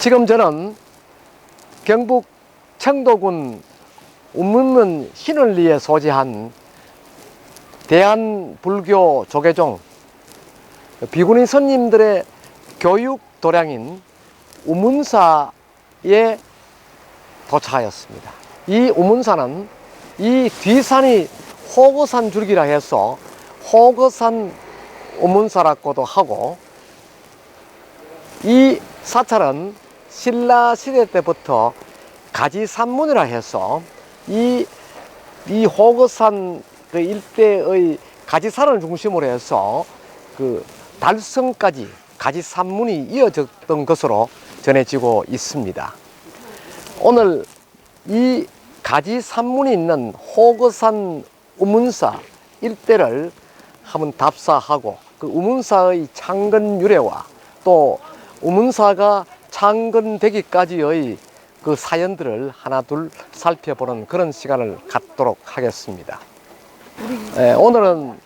지금 저는 경북 청도군 운문면 신을리에 소재한 대한불교 조계종 비구니 선님들의 교육 도량인 우문사에 도착하였습니다. 이 우문사는 이 뒤산이 호거산 줄기라 해서 호거산 우문사라고도 하고 이 사찰은 신라 시대 때부터 가지 산문이라 해서 이, 이 호거산 그 일대의 가지산을 중심으로 해서 그 달성까지 가지 산문이 이어졌던 것으로 전해지고 있습니다. 오늘 이 가지 산문이 있는 호거산 우문사 일대를 한번 답사하고 그 우문사의 창건 유래와 또 우문사가 창건되기까지의 그 사연들을 하나 둘 살펴보는 그런 시간을 갖도록 하겠습니다. 예, 오늘은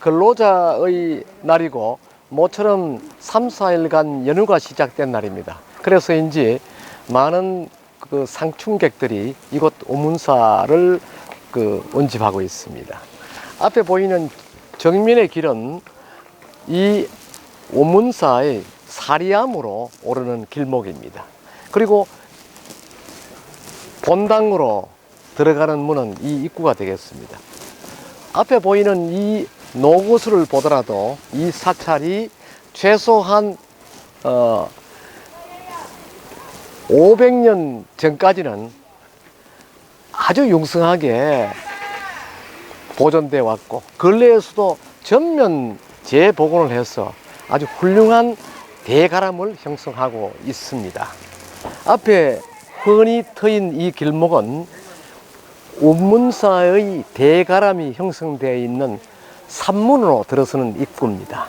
근로자의 날이고 모처럼 3, 4일간 연휴가 시작된 날입니다. 그래서인지 많은 그 상충객들이 이곳 오문사를 그 운집하고 있습니다. 앞에 보이는 정면의 길은 이 오문사의 사리암으로 오르는 길목입니다. 그리고 본당으로 들어가는 문은 이 입구가 되겠습니다. 앞에 보이는 이 노구수를 보더라도 이 사찰이 최소한 어 500년 전까지는 아주 융성하게 보존되어 왔고 근래에서도 전면 재복원을 해서 아주 훌륭한 대가람을 형성하고 있습니다. 앞에 흔히 트인 이 길목은 운문사의 대가람이 형성되어 있는 산문으로 들어서는 입구입니다.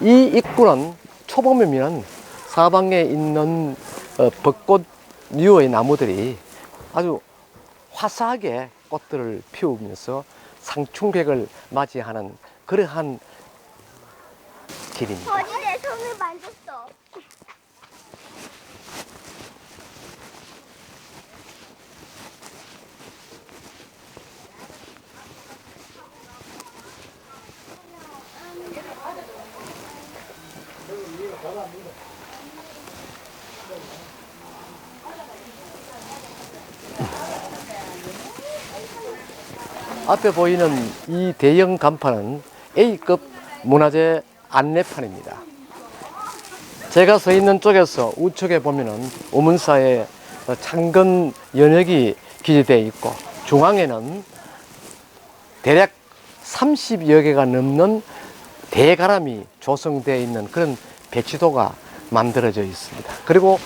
이 입구는 초봄이면 사방에 있는 어, 벚꽃 류의 나무들이 아주 화사하게 꽃들을 피우면서 상충객을 맞이하는 그러한 길입니다. 어디 내 손을 만졌어. 앞에 보이는 이 대형 간판은 A급 문화재 안내판입니다. 제가 서 있는 쪽에서 우측에 보면은 우문사의 창건 연역이 기재되어 있고 중앙에는 대략 30여 개가 넘는 대가람이 조성되어 있는 그런 배치도가 만들어져 있습니다. 그리고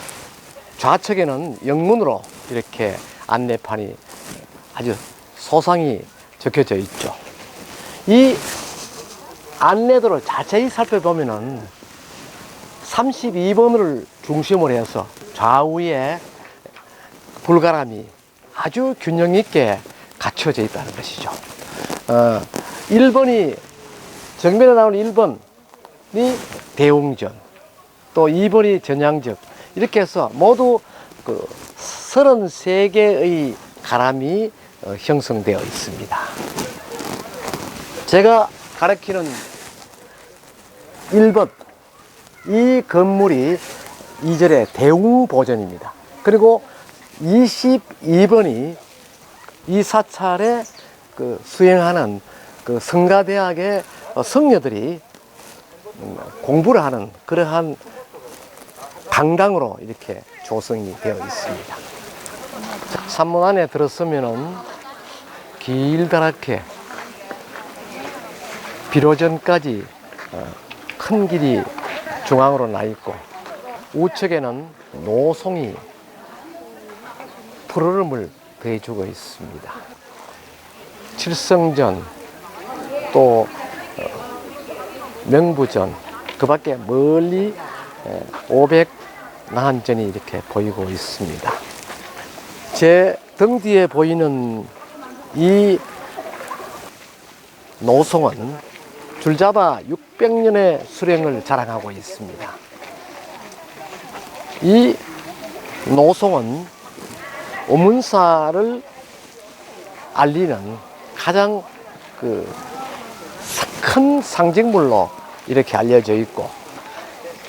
좌측에는 영문으로 이렇게 안내판이 아주 소상히 적혀져 있죠. 이 안내도를 자세히 살펴보면은 32번을 중심으로 해서 좌우에 불가람이 아주 균형 있게 갖춰져 있다는 것이죠. 어, 1번이 정면에 나오는 1번이 대웅전, 또 2번이 전양적 이렇게 해서 모두 그 33개의 가람이 어, 형성되어 있습니다. 제가 가리키는 1번 이 건물이 이절의 대웅보전입니다. 그리고 22번이 이 사찰에 그 수행하는 그 성가대학의 어, 성녀들이 음, 공부를 하는 그러한 강당으로 이렇게 조성이 되어 있습니다. 자, 산문 안에 들었으면은 길다랗게 비로전까지 어, 큰 길이 중앙으로 나 있고 우측에는 노송이 푸르름을 더해주고 있습니다. 칠성전 또 어, 명부전 그 밖에 멀리 500 나한전이 이렇게 보이고 있습니다. 제 등 뒤에 보이는 이 노송은 줄잡아 600년의 수령을 자랑하고 있습니다. 이 노송은 오문사를 알리는 가장 그 큰 상징물로 이렇게 알려져 있고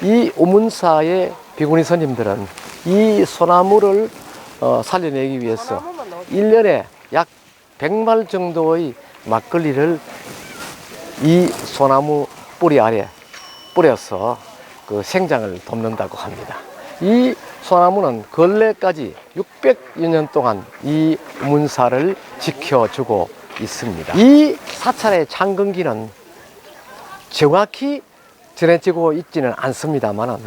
이 오문사의 비구니 스님들은 이 소나무를 어, 살려내기 위해서 일년에 약 100말 정도의 막걸리를 이 소나무 뿌리 아래 뿌려서 그 생장을 돕는다고 합니다. 이 소나무는 근래까지 600여 년 동안 이 문사를 지켜주고 있습니다. 이 사찰의 창건기는 정확히 전해지고 있지는 않습니다만은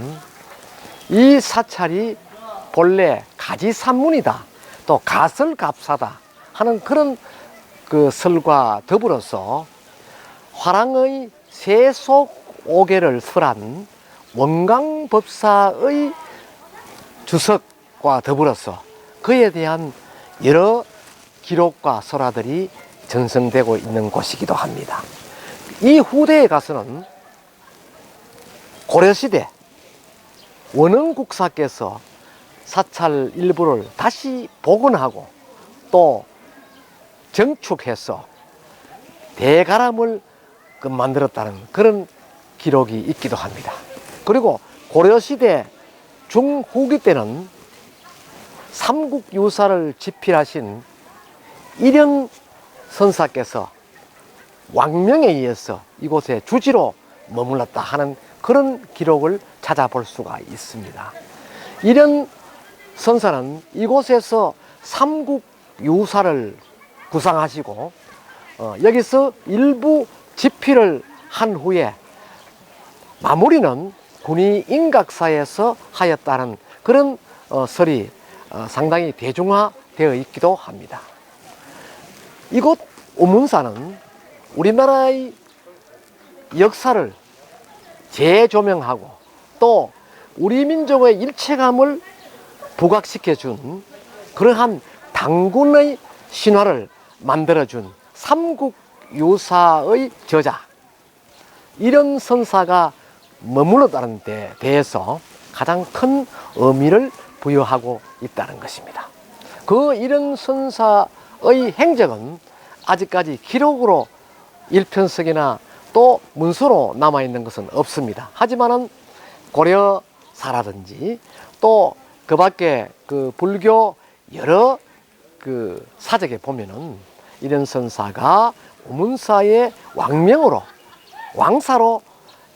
이 사찰이 본래 가지산문이다 또 가설갑사다 하는 그런 그 설과 더불어서 화랑의 세속 오계를 설한 원광법사의 주석과 더불어서 그에 대한 여러 기록과 설화들이 전성되고 있는 곳이기도 합니다. 이 후대에 가서는 고려시대 원흥국사께서 사찰 일부를 다시 복원하고 또 정축해서 대가람을 그 만들었다는 그런 기록이 있기도 합니다. 그리고 고려시대 중후기 때는 삼국유사를 집필하신 일영 선사께서 왕명에 의해서 이곳에 주지로 머물렀다 하는 그런 기록을 찾아볼 수가 있습니다. 이런 선사는 이곳에서 삼국 유사를 구상하시고 어, 여기서 일부 집필을 한 후에 마무리는 군이 인각사에서 하였다는 그런 어, 설이 어, 상당히 대중화되어 있기도 합니다. 이곳 오문사는 우리나라의 역사를 재조명하고 또 우리 민족의 일체감을 부각시켜 준 그러한 당군의 신화를 만들어 준 삼국 유사의 저자 이런 선사가 머물렀다는 데 대해서 가장 큰 의미를 부여하고 있다는 것입니다. 그 이런 선사의 행적은 아직까지 기록으로 일편석이나 또 문서로 남아 있는 것은 없습니다. 하지만은 고려사라든지 또 그 밖에 그 불교 여러 그 사적에 보면은 이런 선사가 우 문사의 왕명으로 왕사로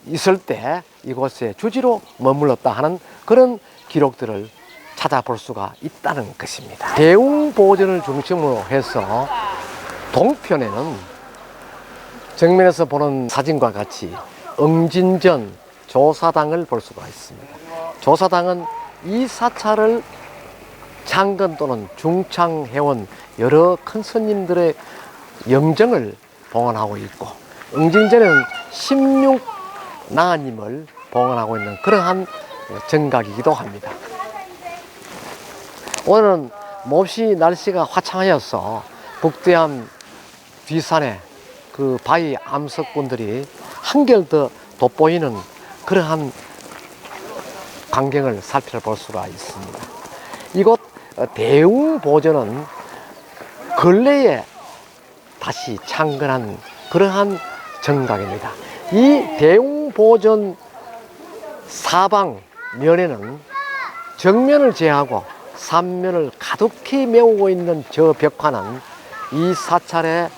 있을 때 이곳에 주지로 머물렀다 하는 그런 기록들을 찾아볼 수가 있다는 것입니다. 대웅 보전을 중심으로 해서 동편에는 정면에서 보는 사진과 같이 응진전 조사당을 볼 수가 있습니다. 조사당은 이 사찰을 창건 또는 중창해온 여러 큰 스님들의 영정을 봉헌하고 있고 응진전에는 16 나님을 봉헌하고 있는 그러한 정각이기도 합니다. 오늘은 몹시 날씨가 화창하여서 북대암 뒷산에 그 바위 암석분들이 한결 더 돋보이는 그러한 광경을 살펴볼 수가 있습니다. 이곳 대웅보전은 근래에 다시 창건한 그러한 정각입니다. 이 대웅보전 사방 면에는 정면을 제하고 삼면을 가득히 메우고 있는 저 벽화는 이 사찰의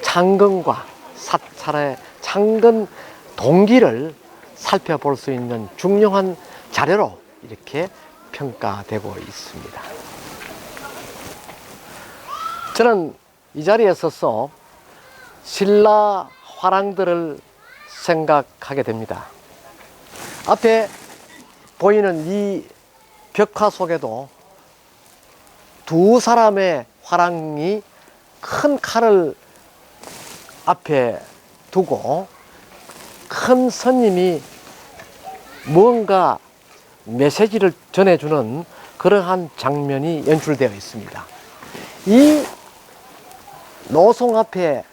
창건과 사찰의 창건 동기를 살펴볼 수 있는 중요한 자료로 이렇게 평가되고 있습니다. 저는 이 자리에 서서 신라 화랑들을 생각하게 됩니다. 앞에 보이는 이 벽화 속에도 두 사람의 화랑이 큰 칼을 앞에 두고 큰 스님이 무언가 메시지를 전해주는 그러한 장면이 연출되어 있습니다. 이 노송 앞에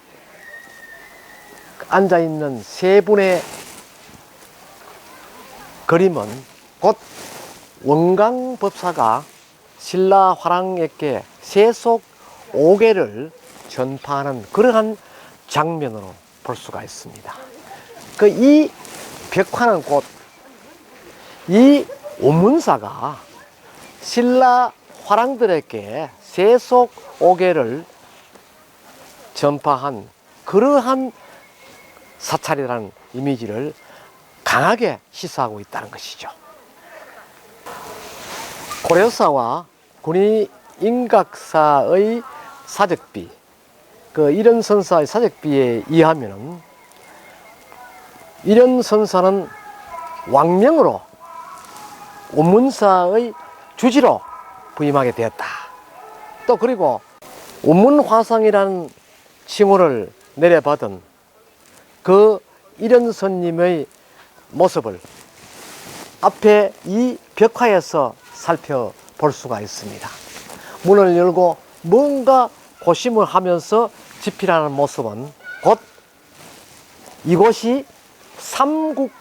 앉아 있는 세 분의 그림은 곧 원광법사가 신라 화랑에게 세속 5개를 전파하는 그러한 장면으로 볼 수가 있습니다. 그 이 벽화는 곧 이 오문사가 신라 화랑들에게 세속 5개를 전파한 그러한 사찰이라는 이미지를 강하게 시사하고 있다는 것이죠. 고려사와 군의 인각사의 사적비, 그 이런 선사의 사적비에 의하면은 이런 선사는 왕명으로 원문사의 주지로 부임하게 되었다. 또 그리고 원문화상이라는 칭호를 내려받은 그 이런 선님의 모습을 앞에 이 벽화에서 살펴볼 수가 있습니다. 문을 열고 뭔가 고심을 하면서 집필하는 모습은 곧 이곳이 삼국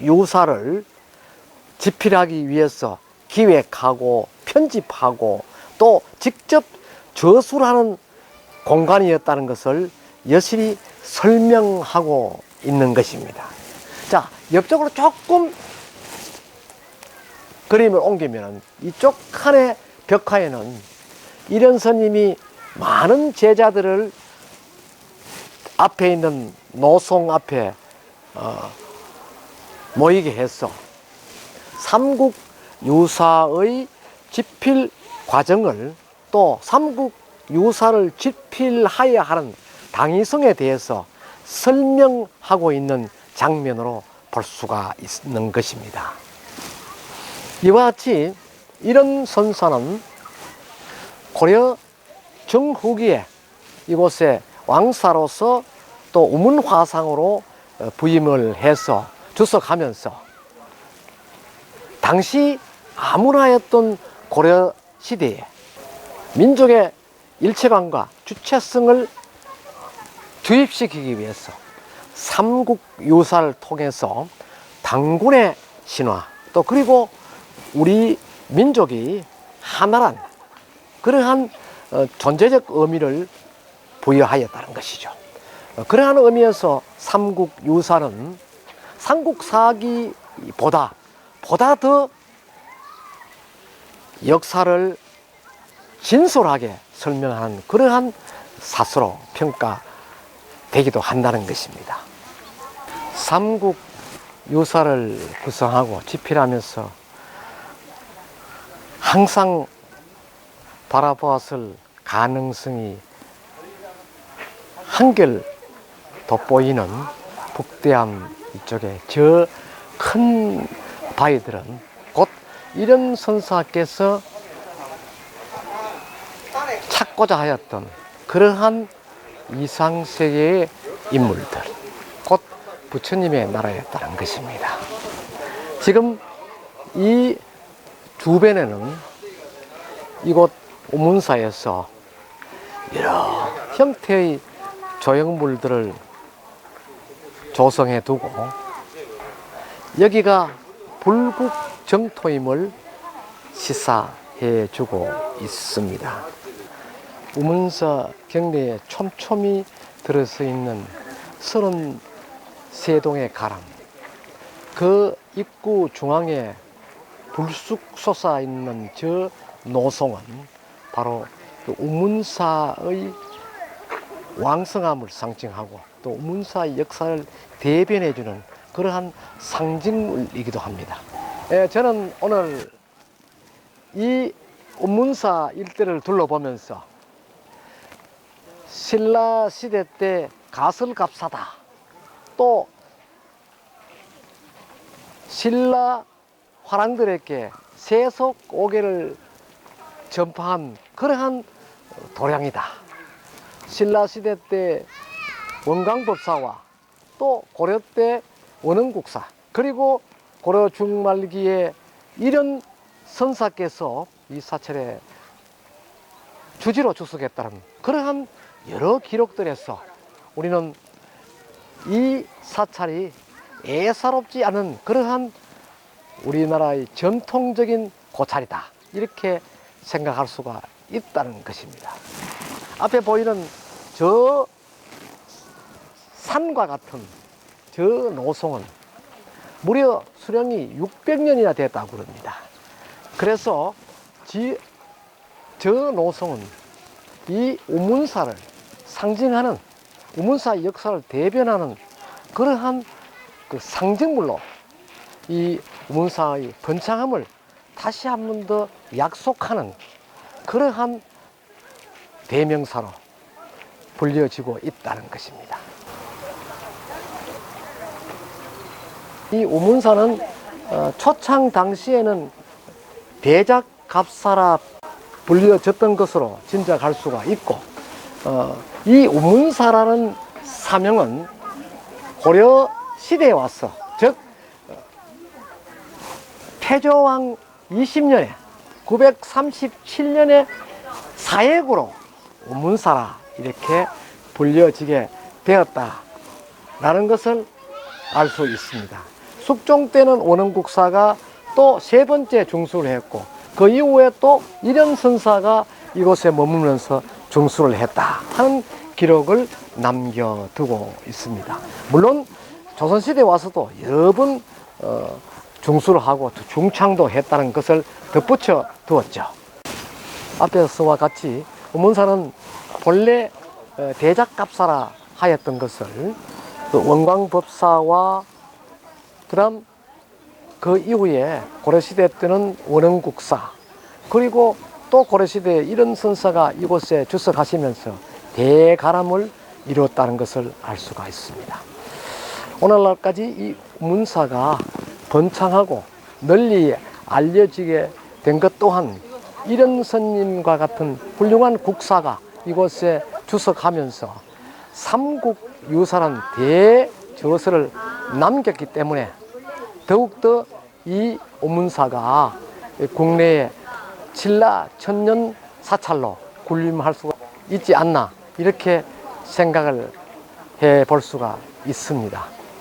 유사를 집필하기 위해서 기획하고 편집하고 또 직접 저술하는 공간이었다는 것을 여실히 설명하고 있는 것입니다. 자, 옆쪽으로 조금 그림을 옮기면 이쪽 칸의 벽화에는 이런 스님이 많은 제자들을 앞에 있는 노송 앞에 어, 모이게 해서 삼국 유사의 집필 과정을 또 삼국 유사를 집필하여야 하는 당위성에 대해서 설명하고 있는 장면으로 볼 수가 있는 것입니다. 이와 같이 이런 선사는 고려 정후기에 이곳에 왕사로서 또 우문화상으로 어, 부임을 해서 주석하면서 당시 아무나였던 고려 시대에 민족의 일체감과 주체성을 주입시키기 위해서 삼국 유사를 통해서 당군의 신화 또 그리고 우리 민족이 하나란 그러한 어, 존재적 의미를 부여하였다는 것이죠. 어, 그러한 의미에서 삼국 유사는 삼국사기보다 보다 더 역사를 진솔하게 설명하는 그러한 사수로 평가되기도 한다는 것입니다. 삼국 유사를 구성하고 집필하면서 항상 바라보았을 가능성이 한결 돋보이는 북대암 이쪽에 저 큰 바위들은 곧 이런 선사께서 찾고자 하였던 그러한 이상세계의 인물들, 곧 부처님의 나라였다는 것입니다. 지금 이 주변에는 이곳 오문사에서 여러 형태의 조형물들을 조성해 두고 여기가 불국 정토임을 시사해 주고 있습니다. 우문사 경내에 촘촘히 들어서 있는 33동의 가람 그 입구 중앙에 불쑥 솟아 있는 저 노송은 바로 그 우문사의 왕성함을 상징하고 또 우문사의 역사를 대변해주는 그러한 상징물이기도 합니다. 예, 저는 오늘 이 우문사 일대를 둘러보면서 신라 시대 때 가설갑사다 또 신라 화랑들에게 세속 오개를 전파한 그러한 도량이다. 신라 시대 때 원광법사와 또 고려 때 원흥국사 그리고 고려 중말기에 이런 선사께서 이 사찰에 주지로 주석했다는 그러한 여러 기록들에서 우리는 이 사찰이 애사롭지 않은 그러한 우리나라의 전통적인 고찰이다. 이렇게 생각할 수가 있다는 것입니다. 앞에 보이는 저 산과 같은 저 노송은 무려 수령이 600년이나 됐다고 그럽니다. 그래서 지, 저 노송은 이 우문사를 상징하는 우문사 역사를 대변하는 그러한 그 상징물로 이 우문사의 번창함을 다시 한 번 더 약속하는 그러한 대명사로 불려지고 있다는 것입니다. 이 우문사는 어, 초창 당시에는 대작 갑사라 불려졌던 것으로 짐작할 수가 있고 어, 이 우문사라는 사명은 고려 시대에 와서 즉 어, 태조왕 20년에 937년에 사액으로 우문사라 이렇게 불려지게 되었다라는 것을 알 수 있습니다. 숙종 때는 원흥국사가 또 세 번째 중수를 했고 그 이후에 또 일연선사가 이곳에 머물면서 중수를 했다 하는 기록을 남겨두고 있습니다. 물론 조선시대에 와서도 여러 번 어, 중수를 하고 또 중창도 했다는 것을 덧붙여 두었죠. 앞에서와 같이 우문사는 본래 어, 대작갑사라 하였던 것을 그 원광법사와 그다음 그 이후에 고려시대 때는 원흥국사 그리고 또 고려시대에 이런 선사가 이곳에 주석하시면서 대가람을 이루었다는 것을 알 수가 있습니다. 오늘날까지 이 문사가 번창하고 널리 알려지게 된 것 또한 이런 선님과 같은 훌륭한 국사가 이곳에 주석하면서 삼국 유사란 대저서를 남겼기 때문에 더욱더 이 오문사가 국내에 칠라 천년 사찰로 군림할 수가 있지 않나 이렇게 생각을 해 볼 수가 있습니다.